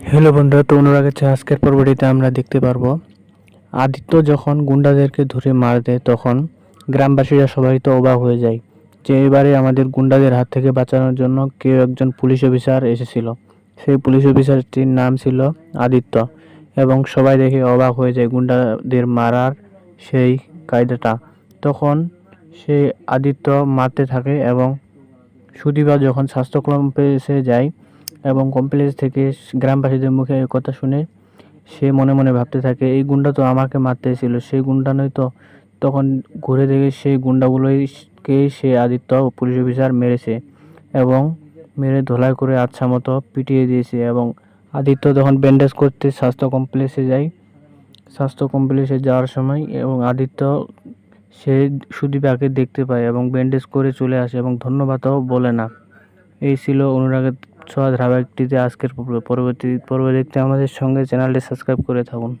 Hello বন্ধুরা, তো অনুরাগের কাছে আজকের পর্বটিতে আমরা দেখতে পারব। আদিত্য যখন গুন্ডাদেরকে ধরে মার দেয়, তখন গ্রামবাসীরা সবাই তো অবাক হয়ে যায় যে এবারে আমাদের গুন্ডাদের হাত থেকে বাঁচানোর জন্য কেউ একজন পুলিশ অফিসার এসেছিল। সেই পুলিশ অফিসারটির নাম ছিল আদিত্য এবং সবাই দেখে অবাক হয়ে যায় গুন্ডাদের মারার সেই কায়দাটা। তখন সেই আদিত্য মারতে থাকে এবং সুদীপা যখন স্বাস্থ্য কমপ্লেক্সে যায় এবং কমপ্লেক্স থেকে গ্রামবাসীদের মুখে কথা শুনে সে মনে মনে ভাবতে থাকে, এই গুন্ডা তো আমাকে মারতে এসেছিল। সেই গুন্ডা নয় তো? তখন ঘুরে দেখে সেই গুন্ডাগুলোইকেই সে আদিত্য পুলিশ অফিসার মেরেছে এবং মেরে ধোলাই করে আচ্ছা মতো পিটিয়ে দিয়েছে এবং আদিত্য তখন ব্যান্ডেজ করতে স্বাস্থ্য কমপ্লেক্সে যায়, স্বাস্থ্য কমপ্লেক্সে যাওয়ার সময় এবং আদিত্য সে সুদীপাকে দেখতে পায় এবং ব্যান্ডেজ করে চলে আসে এবং ধন্যবাদও বলে না। এই ছিল অনুরাগের ছোঁয়া ধারাবাহিকটিতে আজকের পর্ব। পরবর্তী পর্ব দেখতে আমাদের সঙ্গে চ্যানেলটি সাবস্ক্রাইব করে থাকুন